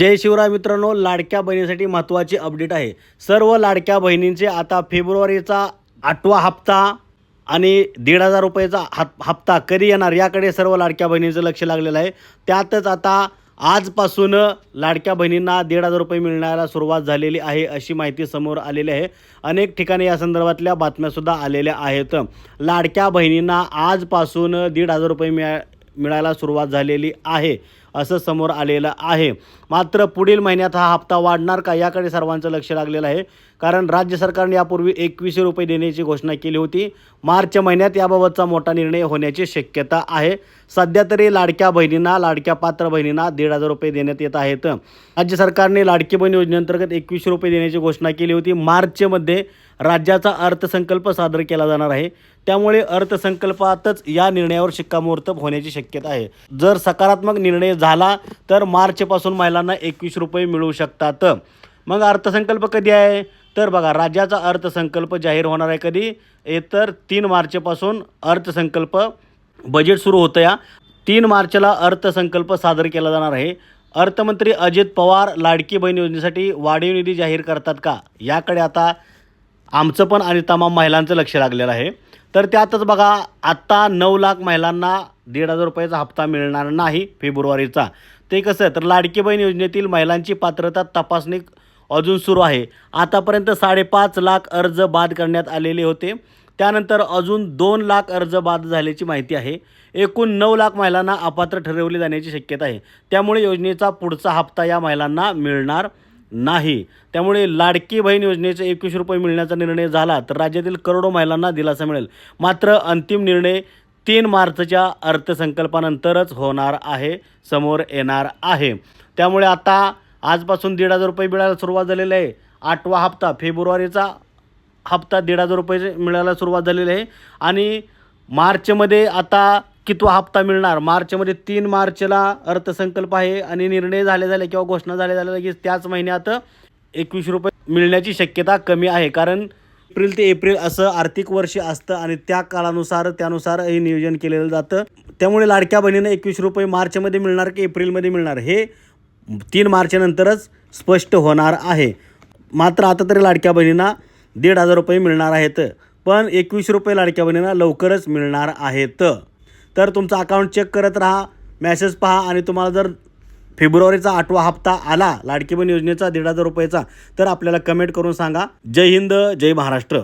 जय शिवराय मित्रांनो लाडक्या बहिणीसाठी महत्त्वाची अपडेट आहे. सर्व लाडक्या बहिणींचे आता फेब्रुवारीचा आठवा हप्ता आणि दीड हजार रुपयाचा हप हप्ता कधी येणार याकडे सर्व लाडक्या बहिणींचं लक्ष लागलेलं आहे. त्यातच आता आजपासून लाडक्या बहिणींना दीड हजार रुपये मिळण्याला सुरुवात झालेली आहे अशी माहिती समोर आलेली आहे. अनेक ठिकाणी या संदर्भातल्या बातम्यासुद्धा आलेल्या आहेत. लाडक्या बहिणींना आजपासून दीड हजार रुपये मिळा मिळायला सुरुवात झालेली आहे. असं समोर आलेलं आहे. मात्र पुढील महिन्यात हा हप्ता वाढणार का याकडे सर्वांचं लक्ष लागलेलं आहे. कारण राज्य सरकारने यापूर्वी एकवीसशे रुपये देण्याची घोषणा केली होती. मार्च महिन्यात याबाबतचा मोठा निर्णय होण्याची शक्यता आहे. सध्या तरी लाडक्या बहिणींना लाडक्या पात्र बहिणींना दीड हजार रुपये देण्यात येत आहेत. राज्य सरकारने लाडकी बहीण योजनेअंतर्गत एकवीसशे रुपये देण्याची घोषणा केली होती. मार्चमध्ये राज्याचा अर्थसंकल्प सादर केला जाणार आहे. त्यामुळे अर्थसंकल्पातच या निर्णयावर शिक्कामोर्तब होण्याची शक्यता आहे. जर सकारात्मक निर्णय झाला तर मार्चपासून महिलांना एकवीस रुपये मिळू शकतात. मग अर्थसंकल्प कधी आहे? तर बघा राज्याचा अर्थसंकल्प जाहीर होणार आहे कधी? तर तीन मार्चपासून अर्थसंकल्प बजेट सुरू होतं या तीन मार्चला अर्थसंकल्प सादर केला जाणार आहे. अर्थमंत्री अजित पवार लाडकी बहीण योजनेसाठी वाढीव निधी जाहीर करतात का? याकडे आता आमचं पण आणि तमाम महिलांचं लक्ष लागलेलं आहे. तर त्यातच बघा आत्ता नऊ लाख महिलांना दीड हजार रुपयाचा हप्ता मिळणार नाही फेब्रुवारीचा. ते कसं तर लाडकी बहीण योजनेतील महिलांची पात्रता तपासणी अजून सुरू आहे. आतापर्यंत साडेपाच लाख अर्ज बाद करण्यात आलेले होते. त्यानंतर अजून दोन लाख अर्ज बाद झाल्याची माहिती आहे. एकूण नऊ लाख महिलांना अपात्र ठरवले जाण्याची शक्यता आहे. त्यामुळे योजनेचा पुढचा हप्ता या महिलांना मिळणार नाही. त्यामुळे लाडकी बहीण योजनेचे एकवीस रुपये मिळण्याचा निर्णय झाला तर राज्यातील करोडो महिलांना दिलासा मिळेल. मात्र अंतिम निर्णय तीन मार्चच्या अर्थसंकल्पानंतरच होणार आहे समोर येणार आहे. त्यामुळे आता आजपासून दीड हजार रुपये मिळायला सुरुवात झालेली आहे. आठवा हप्ता फेब्रुवारीचा हप्ता दीड हजार रुपये मिळायला सुरुवात झालेली आहे. आणि मार्चमध्ये आता कितवा हप्ता मिळणार? मार्चमध्ये तीन मार्चला अर्थसंकल्प आहे आणि निर्णय झाले झाले किंवा घोषणा झाल्या झाल्या लगेच त्याच महिन्यात एकवीस रुपये मिळण्याची शक्यता कमी आहे. कारण एप्रिल ते एप्रिल असं आर्थिक वर्ष असतं आणि त्या काळानुसार त्यानुसार हे नियोजन केलेलं जातं. त्यामुळे लाडक्या बहिणीनं एकवीस रुपये मार्चमध्ये मिळणार की एप्रिलमध्ये मिळणार? हे तीन मार्चनंतरच स्पष्ट होणार आहे. मात्र आता तरी लाडक्या बहिणींना दीड हजार रुपये मिळणार आहेत. पण एकवीस रुपये लाडक्या बहिणींना लवकरच मिळणार आहेत. तर तुमचं अकाउंट चेक करत राहा मॅसेज पहा आणि तुम्हाला जर फेब्रुवारीचा आठवा हप्ता आला लाडकी बहीण योजनेचा दीड हजार रुपयाचा तर आपल्याला कमेंट करून सांगा. जय हिंद जय महाराष्ट्र.